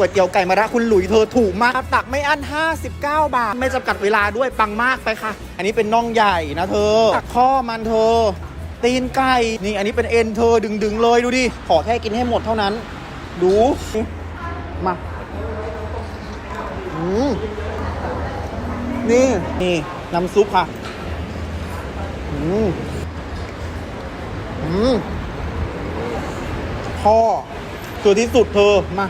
ก๋วยเตี๋ยวไก่มะระคุณหลุยเธอถูกมากตักไม่อั้น 59 บาท ไม่จำกัดเวลาด้วยปังมากไปค่ะ อันนี้เป็นน่องใหญ่นะเธอตักข้อมันเธอ ตีนไก่นี่อันนี้เป็นเอ็นเธอดึงๆเลยดูดิขอแค่กินให้หมดเท่านั้น ดูนี่มาอืมนี่นี่น้ำซุปค่ะอืมอืมพ่อตัวที่สุดเธอมา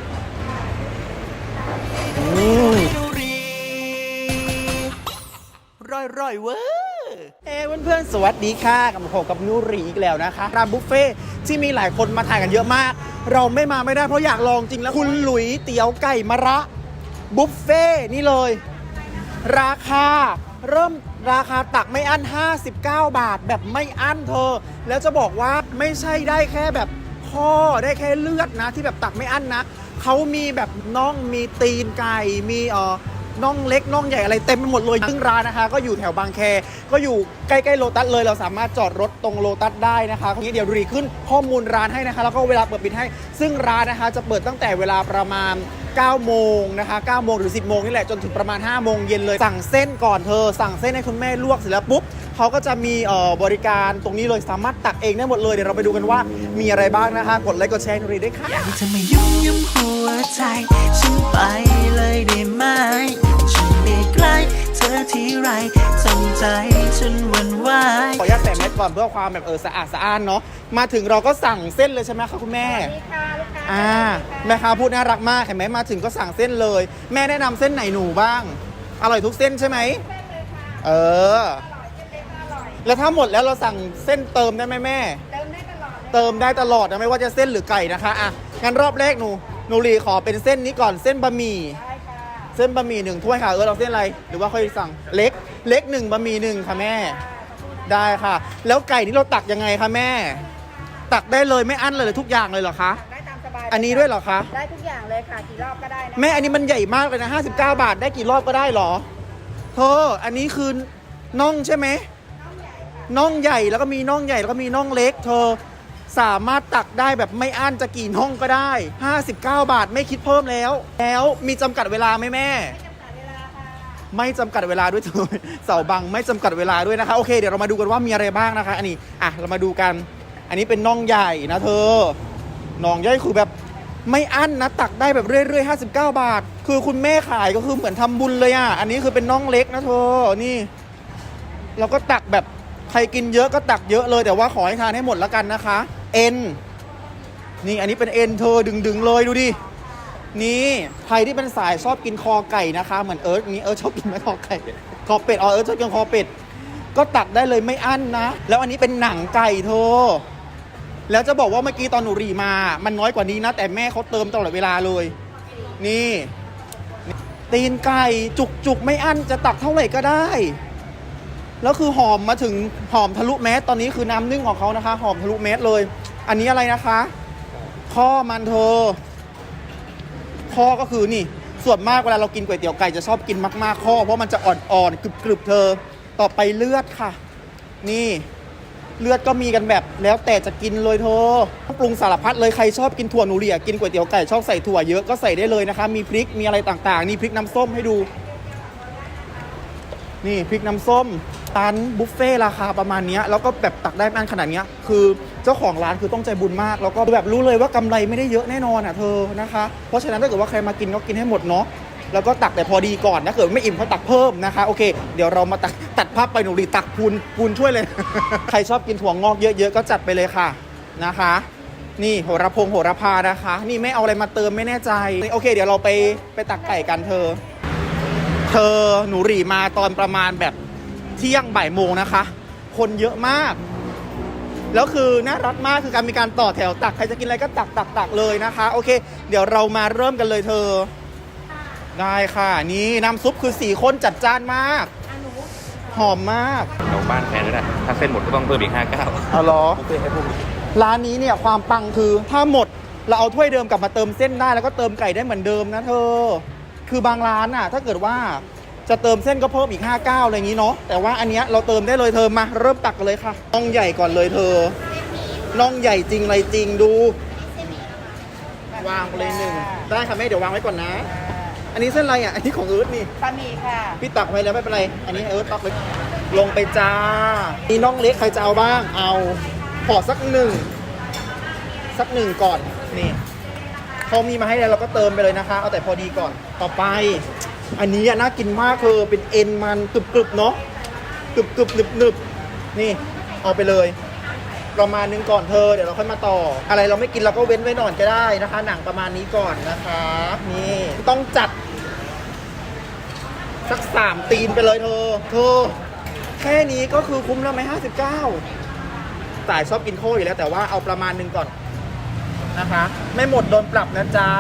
ร่อยร่อยๆเว้ยเอ้เพื่อนๆ สวัสดีค่ะกับผมกับนูรีอีกแล้วนะคะร้านบุฟเฟ่ที่มีหลายคนมาถ่ายกันเยอะมาก เราไม่มาไม่ได้เพราะอยากลองจริงแล้ว คุณหลุยเตี๋ยวไก่มะระบุฟเฟ่นี่เลย ราคาเริ่มราคาตักไม่อั้น 59 บาทแบบไม่อั้นเธอ แล้วจะบอกว่าไม่ใช่ได้แค่แบบข้อได้แค่เลือดนะ ที่แบบตักไม่อั้นนะ เขามีแบบน่องมีตีนไก่มีเอ่อน่องเล็กน่องใหญ่อะไรเต็มไปหมดเลยซึ่งร้านนะคะ ก็อยู่แถวบางแค ก็อยู่ใกล้ๆโลตัสเลยเราสามารถจอดรถตรงโลตัสได้นะคะทีนี้เดี๋ยวรีขึ้นข้อมูลร้านให้นะคะ แล้วก็เวลาเปิดปิดให้ ซึ่งร้านนะคะจะเปิดตั้งแต่เวลาประมาณ9โมงนะคะ9โมงหรือ10 โมงนี่แหละ จนถึงประมาณ 5 โมงเย็นเลย สั่งเส้นก่อนเธอ สั่งเส้นให้คุณแม่ลวกเสร็จแล้วปุ๊บ เขาก็จะมีเอ่อบริการตรงนี้เลยสามารถตักเองได้หมดเลยเดี๋ยวเราไปดูกันว่ามีอะไรบ้างนะคะกดไลค์กดแชร์ให้ดูด้วยค่ะอยากให้เธอมายุ่มยุ่มหัวใจฉันไปเลยได้ไหมฉันไม่ใกล้เธอที่ไรทำใจฉันหวั่นไหวขออนุญาตแตะแมสก่อนเพื่อความแบบเออสะอาดสะอ้านเนาะมาถึงเราก็สั่งเส้นเลยใช่ไหมคะคุณแม่สวัสดีค่ะลูกค้าอ่าแม่ค้าพูดน่ารักมากเห็นไหมมาถึงก็สั่งเส้นเลย แม่แนะนำเส้นไหนหนูบ้าง อร่อยทุกเส้นใช่ไหมเส้นเลยค่ะเออ แล้วถ้าหมดแล้วเราสั่งเส้นเติมได้ไหมแม่ เติมได้ตลอดเลยเติมได้ตลอดนะไม่ว่าจะเส้นหรือไก่นะคะอะงั้นรอบแรกหนูหนูรีขอเป็นเส้นนี้ก่อนเส้นบะหมี่ ได้ค่ะเส้นบะหมี่หนึ่งถ้วยค่ะเออเราเส้นอะไร หรือว่าค่อยสั่งเล็ก เล็กหนึ่งบะหมี่หนึ่งค่ะแม่ ได้ค่ะ แล้วไก่นี่เราตักยังไงคะแม่ ตักได้เลยไม่อั้นเลยทุกอย่างเลยเหรอคะ ได้ตามสบายอันนี้ด้วยเหรอคะ ได้ทุกอย่างเลยค่ะกี่รอบก็ได้นะแม่อันนี้มันใหญ่มากเลยนะ59 บาทได้กี่รอบก็ได้เหรอเธออันนี้คือน่องใช่ไหม น่องใหญ่แล้วก็มีน่องใหญ่แล้วก็มีน่องเล็ก เธอ สามารถตักได้แบบไม่อั้นจะกี่น่องก็ได้ 59 บาทไม่คิดเพิ่มแล้ว แล้วมีจำกัดเวลาไหมแม่ไม่จำกัดเวลาค่ะไม่จำกัดเวลาด้วยเธอเสาบังไม่จำกัดเวลาด้วยนะคะโอเคเดี๋ยวเรามาดูกันว่ามีอะไรบ้างนะคะ อันนี้อะเรามาดูกัน อันนี้เป็นน่องใหญ่นะเธอน่องใหญ่คือแบบไม่อั้นนะตักได้แบบเรื่อยๆ 59 บาท คือคุณแม่ขายก็คือเหมือนทำบุญเลยอะ อันนี้คือเป็นน่องเล็กนะเธอ นี่ เราก็ตักแบบ ใครกินเยอะก็ตักเยอะเลย แต่ว่าขอให้ทานให้หมดแล้วกันนะคะ เอ็น นี่อันนี้เป็นเอ็นเธอดึงๆเลยดูดิ นี่ใครที่เป็นสายชอบกินคอไก่นะคะ เหมือนเอิร์ธนี้เอิร์ธชอบกินไหมคอไก่ คอเป็ดอ๋อเอิร์ธชอบกินคอเป็ด ก็ตักได้เลยไม่อั้นนะ แล้วอันนี้เป็นหนังไก่เธอ แล้วจะบอกว่าเมื่อกี้ตอนหนูรีมา มันน้อยกว่านี้นะ แต่แม่เขาเติมตลอดเวลาเลย นี่ตีนไก่จุกจุกๆไม่อั้นจะตักเท่าไหร่ก็ได้ แล้วคือหอมมาถึงหอมทะลุแมสตอนนี้คือน้ำนึ่งของเขานะคะ หอมทะลุแมสเลย อันนี้อะไรนะคะ ข้อมันเธอ ข้อก็คือนี่ ส่วนมากเวลาเรากินก๋วยเตี๋ยวไก่จะชอบกินมากๆข้อ เพราะมันจะอ่อนๆกรึบๆเธอ ต่อไปเลือดค่ะ นี่เลือดก็มีกันแบบแล้วแต่จะกินเลยเธอปรุงสารพัดเลยใครชอบกินถั่วหนูเรียกินก๋วยเตี๋ยวไก่ชอบใส่ถั่วเยอะก็ใส่ได้เลยนะคะ มีพริกมีอะไรต่างๆ นี่พริกน้ำส้มให้ดู นี่พริกน้ำส้ม ร้านบุฟเฟ่ราคาประมาณนี้แล้วก็แบบตักได้อันขนาดนี้คือเจ้าของร้านคือต้องใจบุญมาก แล้วก็แบบรู้เลยว่ากำไรไม่ได้เยอะแน่นอนอะเธอนะคะ เพราะฉะนั้นถ้าเกิดว่าใครมากินก็กินให้หมดเนาะแล้วก็ตักแต่พอดีก่อนถ้าเกิดไม่อิ่มเขาตักเพิ่มนะคะโอเค เดี๋ยวเรามาตักตัดภาพไปหนูรีตักพูนพูนช่วยเลย ใครชอบกินถั่วงอกเยอะๆก็จัดไปเลยค่ะนะคะ นี่โหระพงโหระพานะคะ นี่ไม่เอาอะไรมาเติมไม่แน่ใจโอเค เดี๋ยวเราไปไปตักไก่กันเธอ เธอหนูรีมาตอนประมาณแบบ เที่ยงบ่ายโมงนะคะ คนเยอะมาก แล้วคือน่ารักมากคือการมีการต่อแถวตัก ใครจะกินอะไรก็ตักตักตักเลยนะคะ โอเค เดี๋ยวเรามาเริ่มกันเลยเธอ ได้ค่ะ นี่น้ำซุปคือสี่คนจัดจานมากอันหนูหอมมากเราบ้านแพงด้วยนะถ้าเส้นหมดก็ต้องเพิ่มอีกห้าเก้าเอาเหรอบุฟเฟ่ให้พวกนี้ร้านนี้เนี่ยความปังคือถ้าหมดเราเอาถ้วยเดิมกลับมาเติมเส้นได้แล้วก็เติมไก่ได้เหมือนเดิมนะเธอ คือบางร้านอะ ถ้าเกิดว่า จะเติมเส้นก็เพิ่มอีก 59 อะไรอย่างนี้เนาะแต่ว่าอันเนี้ยเราเติมได้เลยเธอมาเริ่มตักกันเลยค่ะน่องใหญ่ก่อนเลยเธอน่องใหญ่จริงอะไรจริงดูวางไปเลยหนึ่งได้ค่ะแม่เดี๋ยววางไว้ก่อนนะ อันนี้เส้นอะไรอะ อันนี้ของเอิร์ธนี่บะหมี่ค่ะ พี่ตักไว้แล้วไม่เป็นไร อันนี้เอิร์ธตักไว้ลงไปจ้านี่น้องเล็กใครจะเอาบ้าง เอาขอสักหนึ่งสักหนึ่งก่อนนี่เขามีมาให้แล้วเราก็เติมไปเลยนะคะ เอาแต่พอดีก่อนต่อไป อันนี้น่ากินมากคือเป็นเอ็นมันกรึบกรึบๆเนาะกรึบกรึบๆหนึบหนึบๆนี่เอาไปเลยประมาณนึงก่อนเธอเดี๋ยวเราค่อยมาต่อ อะไรเราไม่กินเราก็เว้นไว้หน่อยก็ได้นะคะ หนังประมาณนี้ก่อนนะคะนี่ต้องจัด สักสามตีนไปเลยเธอ เธอ แค่นี้ก็คือคุ้มแล้วไหมห้าสิบเก้าสายชอบกินโค้อยู่แล้วแต่ว่าเอาประมาณนึงก่อนนะคะ ไม่หมดโดนปรับนะจ๊ะ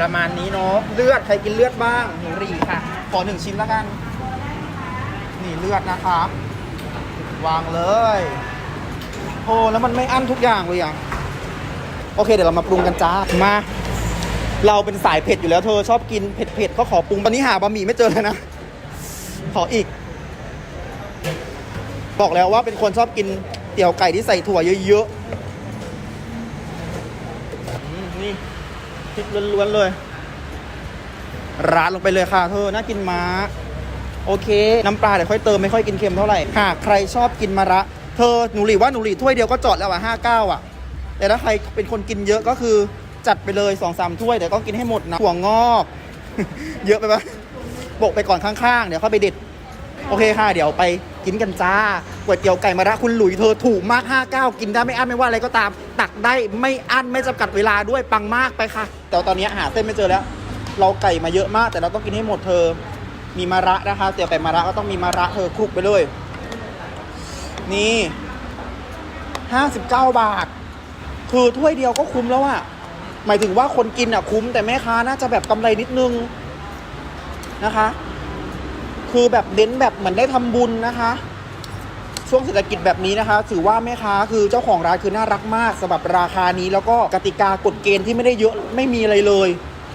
ประมาณนี้เนาะเลือดใครกินเลือดบ้างหนูรีค่ะ ขอหนึ่งชิ้นแล้วกัน นี่เลือดนะคะวางเลยโอ้แล้วมันไม่อั้นทุกอย่างเลยอะโอเคเดี๋ยวเรามาปรุงกันจ้ามาเราเป็นสายเผ็ดอยู่แล้วเธอชอบกินเผ็ดๆก็ขอปรุงตอนนี้หาบะหมี่ไม่เจอเลยนะ ขออีก บอกแล้วว่าเป็นคนชอบกินเตี๋ยวไก่ที่ใส่ถั่วเยอะๆอืมนี่พ ริกล้วนๆเลย ร้านลงไปเลยค่ะเธอน่ากินม้า โอเค น้ำปลาเดี๋ยวค่อยเติมไม่ค่อยกินเค็มเท่าไหร่หากใครชอบกินมะระ เธอหนูหลีว่าหนูหลีถ้วยเดียวก็จอดแล้วอะห้าเก้าอะ แต่ถ้าใครเป็นคนกินเยอะก็คือจัดไปเลยสองสามถ้วยแต่ต้องกินให้หมดนะถั่วงอก เยอะไปปะโบกไปก่อนข้างๆ เดี๋ยวเข้าไปเด็ด โอเคค่ะ เดี๋ยวไปกินกันจ้าก๋วยเตี๋ยวไก่มะระคุณหลุยเธอถูกมาก 59 กินได้ไม่อั้นไม่ว่าอะไรก็ตาม ตักได้ไม่อั้นไม่จำกัดเวลาด้วยปังมากไปค่ะ แต่ตอนนี้หาเส้นไม่เจอแล้ว เราไก่มาเยอะมาก แต่เราต้องกินให้หมดเธอ มีมะระนะคะเตี๋ยวไก่มะระก็ต้องมีมะระเธอคลุกไปเลย นี่ 59 บาท คือถ้วยเดียวก็คุ้มแล้วอะหมายถึงว่าคนกินอะคุ้มแต่แม่ค้าน่าจะแบบกำไรนิดนึงนะคะ คือแบบเน้นแบบเหมือนได้ทำบุญนะคะ ช่วงเศรษฐกิจแบบนี้นะคะ ถือว่าแม่ค้าคือเจ้าของร้านคือน่ารักมากสำหรับราคานี้แล้วก็กติกากฎเกณฑ์ที่ไม่ได้เยอะไม่มีอะไรเลย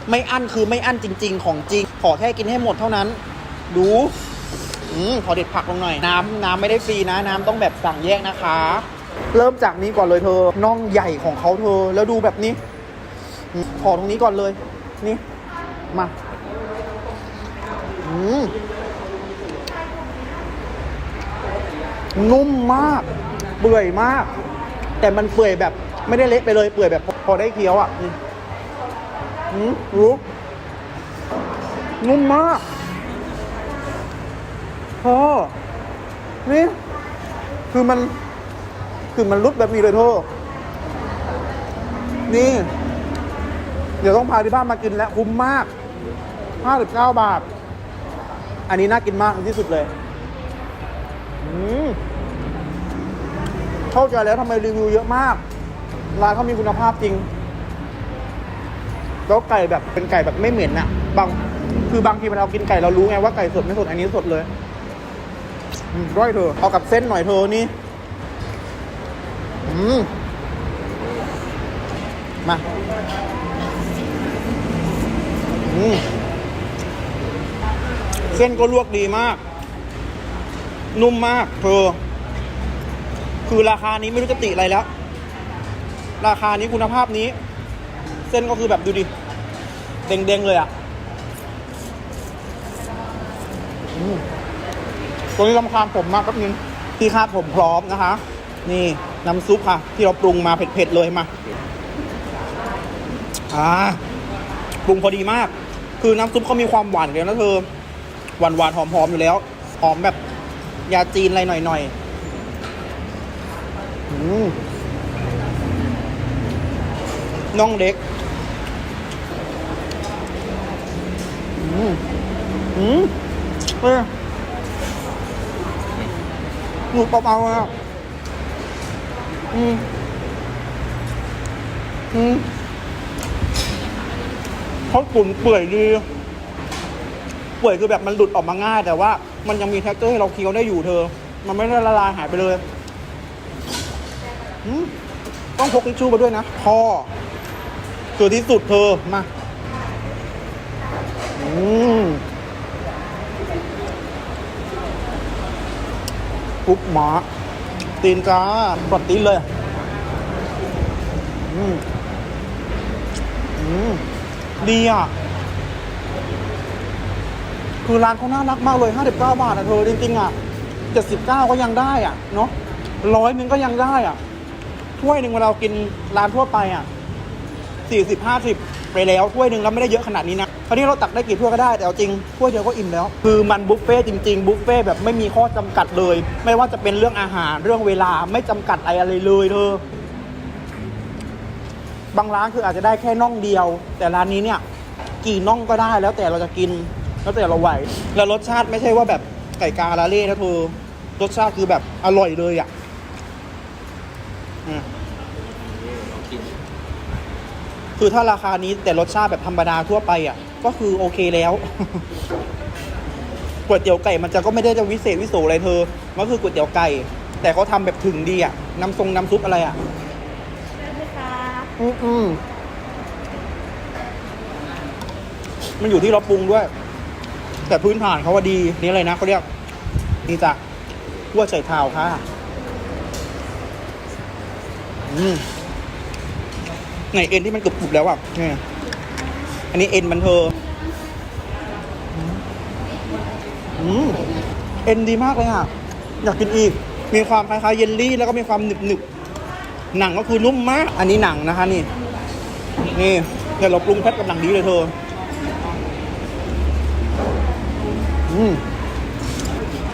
ไม่อั้นคือไม่อั้นจริง ๆ ของจริง ขอแค่กินให้หมดเท่านั้น ดูอืมขอเด็ดผักลงหน่อย น้ำน้ำไม่ได้ฟรีนะ น้ำต้องแบบสั่งแยกนะคะ เริ่มจากนี้ก่อนเลยเธอน่องใหญ่ของเขาเธอ แล้วดูแบบนี้ ขอตรงนี้ก่อนเลย นี่ มา อืม นุ่มมาก เปื่อยมาก แต่มันเปื่อยแบบไม่ได้เละไปเลยเปื่อยแบบพอได้เคี้ยวอะอืมอืมรู้นุ่มมากพอนี่คือมัน คือมันรุดแบบนี้เลยเธอนี่ เดี๋ยวต้องพาที่บ้านมากินแล้วคุ้มมาก 59 บาท อันนี้น่ากินมากที่สุดเลย เข้าใจแล้วทำไมรีวิวเยอะมาก ร้านเขามีคุณภาพจริง แล้วไก่แบบเป็นไก่แบบไม่เหม็นอะบาง คือบางทีเวลาเรากินไก่เรารู้ไงว่าไก่สดไม่สดอันนี้สดเลยอร้อยเธอเอากับเส้นหน่อยเธอนี่มมาอืมเส้นก็ลวกดีมาก นุ่มมากเธอคือราคานี้ไม่รู้จะติอะไรแล้ว ราคานี้คุณภาพนี้ เส้นก็คือแบบดูดิ เด้งๆเลยอะ่ะตัวนี้ลำคาญผมมากแป๊บนึงที่คาดผมพร้อมนะคะ นี่น้ำซุปค่ะ ที่เราปรุงมาเผ็ดๆเลยมาอ่าปรุงพอดีมาก คือน้ำซุปเขามีความหวานเลยนะเธอหวานหวานๆหอมหอมๆอยู่แล้ว หอมแบบ ยาจีนอะไรหน่อยหน่อยน่องเล็กอืมอืมเออหนูเบาๆอะอืมอืมเขาตุ๋นเปื่อยดี เปื่อยคือแบบมันหลุดออกมาง่ายแต่ว่า มันยังมีแท็กเจอร์ให้เราเคี้ยวได้อยู่เธอ มันไม่ได้ละลายหายไปเลยต้องพกทิชชู่มาด้วยนะพอตัวที่สุดเธอมาอืมปุ๊บหมาตีนจ้าปลดตีนเลย อืมอืมดีอะ คือร้านเขาน่ารักมากเลย 59 บาทนะเธอจริงๆอะ 79 ก็ยังได้อะเนาะร้อยนึงก็ยังได้อะถ้วยหนึ่งเวลาเรากินร้านทั่วไปอะ 40 50 ไปแล้วถ้วยหนึ่งแล้วไม่ได้เยอะขนาดนี้นะคราวนี้เราตักได้กี่ถ้วยก็ได้แต่เอาจริงถ้วยเดียวก็อิ่มแล้ว คือมันบุฟเฟ่ต์จริงๆบุฟเฟ่ต์แบบไม่มีข้อจำกัดเลย ไม่ว่าจะเป็นเรื่องอาหารเรื่องเวลาไม่จำกัดอะไรเลยเธอบางร้านคืออาจจะได้แค่น่องเดียว แต่ร้านนี้เนี่ย กี่น่องก็ได้แล้วแต่เราจะกิน แล้วแต่เราไหว แล้วรสชาติไม่ใช่ว่าแบบไก่กาลาเล่นะเธอรสชาติคือแบบอร่อยเลยอะอืมคือถ้าราคานี้แต่รสชาติแบบธรรมดาทั่วไปอะ ก็คือโอเคแล้วก๋วยเตี๋ยวไก่มันจะก็ไม่ได้จะวิเศษวิโสอะไรเธอ มันก็คือก๋วยเตี๋ยวไก่ แต่เขาทำแบบถึงดีอะ น้ำทรงน้ำซุปอะไรอะได้ไหมคะอืมอืมมันอยู่ที่เราปรุงด้วย แต่พื้นฐานเขาว่าดีนี่อะไรนะเขาเรียกนี่จ้ะหัวไชเท้าค่ะอืมไหนเอ็นที่มันกรุบๆแล้วอะเนี่ยอันนี้เอ็นมันเธออืมเอ็นดีมากเลยอะ อยากกินอีก มีความคล้ายๆเยลลี่แล้วก็มีความหนึบๆหนังก็คือนุ่มมาก อันนี้หนังนะคะ นี่ นี่เดี๋ยวเราปรุงแพ็คกับหนังดีเลยเธอ อืม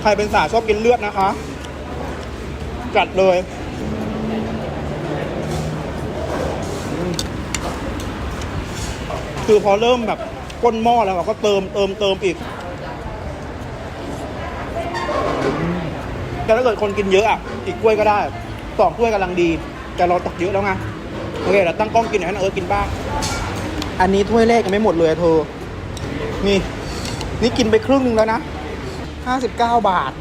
ใครเป็นสายชอบกินเลือดนะคะจัดเลยคือพอเริ่มแบบก้นหม้อแล้วเราก็เติมเติมเติมอีก แต่ถ้าเกิดคนกินเยอะอะ อีกถ้วยก็ได้สองถ้วยกำลังดี แต่เราตักเยอะแล้วไงโอเคเดี๋ยวตั้งกล้องกินหน่อยนะเออกินบ้าง อันนี้ถ้วยแรกยังไม่หมดเลยเธอ นี่ นี่กินไปครึ่งนึงแล้วนะห้าสิบเก้าบาท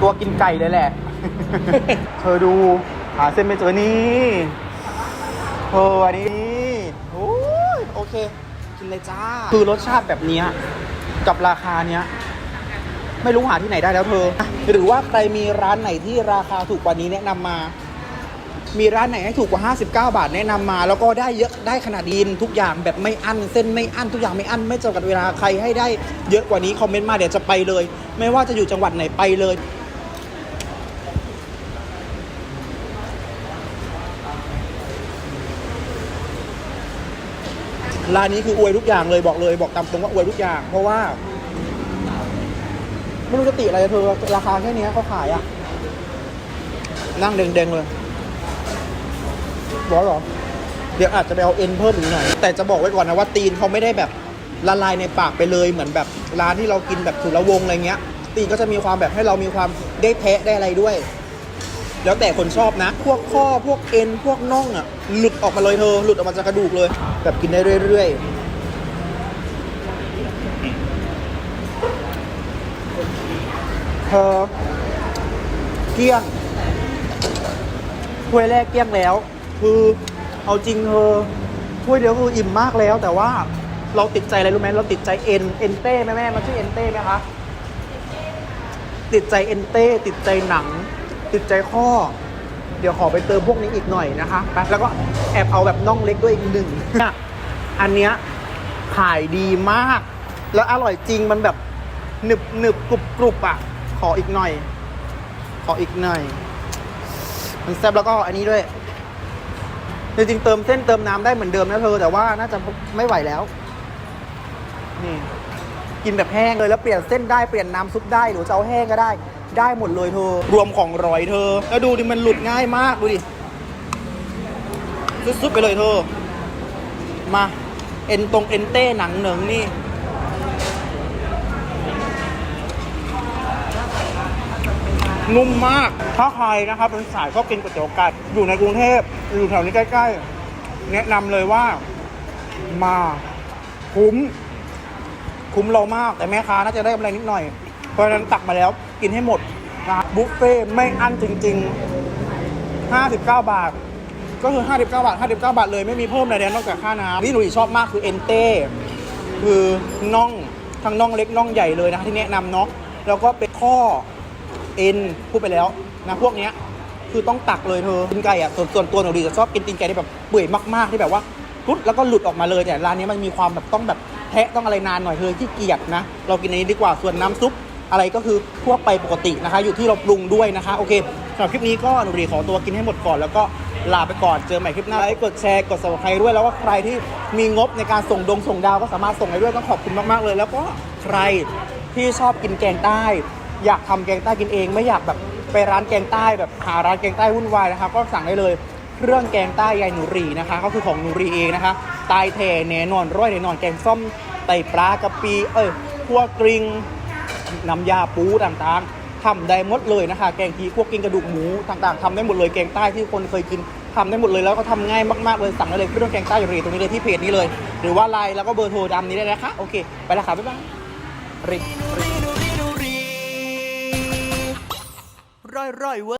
ตัวกินไก่เลยแหละ เธอดูหาเส้นไม่เจอนี่เธออันนี้โอ้ยโอเค กินเลยจ้า คือรสชาติแบบนี้กับราคาเนี้ย ไม่รู้หาที่ไหนได้แล้วเธอ หรือว่าใครมีร้านไหนที่ราคาถูกกว่านี้แนะนำมา มีร้านไหนให้ถูกกว่า 59 บาทแนะนำมา แล้วก็ได้เยอะได้ขนาดดีทุกอย่างแบบไม่อั้นเส้นไม่อั้นทุกอย่างไม่อั้นไม่จำกัดเวลาใครให้ได้เยอะกว่านี้คอมเมนต์มาเดี๋ยวจะไปเลย ไม่ว่าจะอยู่จังหวัดไหนไปเลยร้านนี้คืออวยทุกอย่างเลยบอกเลยบอกตามตรงว่าอวยทุกอย่าง เพราะว่าไม่รู้จะติอะไรเธอราคาแค่นี้เขาขายอะนั่งเด้งๆเลย ร้อนเหรอ เดี๋ยวอาจจะไปเอาเอ็นเพิ่มอีกหน่อย แต่จะบอกไว้ก่อนนะว่าตีนเขาไม่ได้แบบละลายในปากไปเลยเหมือนแบบร้านที่เรากินแบบสุรวงอะไรเงี้ย ตีนก็จะมีความแบบให้เรามีความได้แทะได้อะไรด้วย แล้วแต่คนชอบนะ พวกข้อพวกเอ็นพวกน่องอะ หลุดออกมาเลยเธอหลุดออกมาจากกระดูกเลย แบบกินได้เรื่อยๆเธอเกี้ยงถ้วยแรกเกี้ยงแล้ว คือเอาจริงเธอถ้วยเดียวคืออิ่มมากแล้ว แต่ว่าเราติดใจอะไรรู้ไหมเราติดใจเอ็นเอ็นเต้แม่แม่มันชื่อเอ็นเต้ไหมคะติดใจเอ็นเต้ติดใจหนัง ติดใจข้อ เดี๋ยวขอไปเติมพวกนี้อีกหน่อยนะคะไปแล้วก็แอบเอาแบบน่องเล็กด้วยอีกหนึ่งเนี่ยอันเนี้ยขายดีมาก แล้วอร่อยจริงมันแบบหนึบหนึบกรุบกรุบอะ ขออีกหน่อย ขออีกหน่อย มันแซ่บแล้วก็อันนี้ด้วย จริงๆเติมเส้นเติมน้ำได้เหมือนเดิมนะเธอแต่ว่าน่าจะไม่ไหวแล้ว นี่ กินแบบแห้งเลยแล้วเปลี่ยนเส้นได้เปลี่ยนน้ำซุปได้หรือจะเอาแห้งก็ได้ ได้หมดเลยเธอ รวมของร้อยเธอ แล้วดูดิมันหลุดง่ายมากดูดิซุดๆไปเลยเธอ มา เอ็นตรงเอ็นเต้หนังเหนิงนี่ นุ่มมาก ถ้าใครนะครับเป็นสายชอบกินก๋วยเตี๋ยวไก่อยู่ในกรุงเทพอยู่แถวนี้ใกล้ๆ แนะนำเลยว่ามาคุ้ม คุ้มเรามาก แต่แม่ค้าน่าจะได้กำไรนิดหน่อย เพราะฉะนั้นตักมาแล้วกินให้หมดนะบุฟเฟ่ไม่อั้นจริง ๆ 59 บาท ก็คือ 59 บาท 59 บาทเลยไม่มีเพิ่มอะไรเลยนอกจากค่าน้ำที่หนูชอบมากคือเอนเต้คือน่องทั้งน่องเล็กน่องใหญ่เลยนะที่แนะนำเนาะแล้วก็เป็นข้อ เอ็นพูดไปแล้วนะพวกเนี้ยคือต้องตักเลยเธอตีนไก่อะส่วนส่วนตัวหนูดีจะชอบกินตีนไก่ที่แบบเปื่อยมากๆที่แบบว่ารุดแล้วก็หลุดออกมาเลยเนี่ยร้านนี้มันมีความแบบต้องแบบแทะต้องอะไรนานหน่อยเธอที่เกียจนะ เรากินอันนี้ดีกว่าส่วนน้ำซุปอะไรก็คือทั่วไปปกตินะคะ อยู่ที่เราปรุงด้วยนะคะ โอเคสำหรับคลิปนี้ก็หนูดีขอตัวกินให้หมดก่อน แล้วก็ลาไปก่อนเจอใหม่คลิปหน้าไลค์กดแชร์กด subscribe ด้วยแล้วก็ใครที่มีงบในการส่งดงส่งดาวก็สามารถส่งได้ด้วยต้องขอบคุณมากๆเลย แล้วก็ใครที่ชอบกินแกงใต้ อยากทำแกงใต้กินเอง ไม่อยากแบบไปร้านแกงใต้แบบหาร้านแกงใต้วุ่นวายนะคะก็สั่งได้เลยเครื่องแกงใต้ยายหนูรีนะคะ ก็คือของหนูรีเองนะคะตายแท่แน่นอนร้อยแน่นอนแกงส้มไตปลากะปิเอ้ยขั่วกริงน้ำยาปูต่างๆทำได้หมดเลยนะคะ แกงทีพวกกินกระดูกหมูต่างๆทำได้หมดเลยแกงใต้ที่คนเคยกินทำได้หมดเลยแล้วก็ทำง่ายมากๆเลยสั่งได้เลยเครื่องแกงใต้อยู่ตรงนี้เลยที่เพจนี้เลย หรือว่าไลน์แล้วก็เบอร์โทรดำนี้ได้นะคะโอเค ไปแล้วค่ะบ๊ายบายริร้ ร่อยๆเว้ย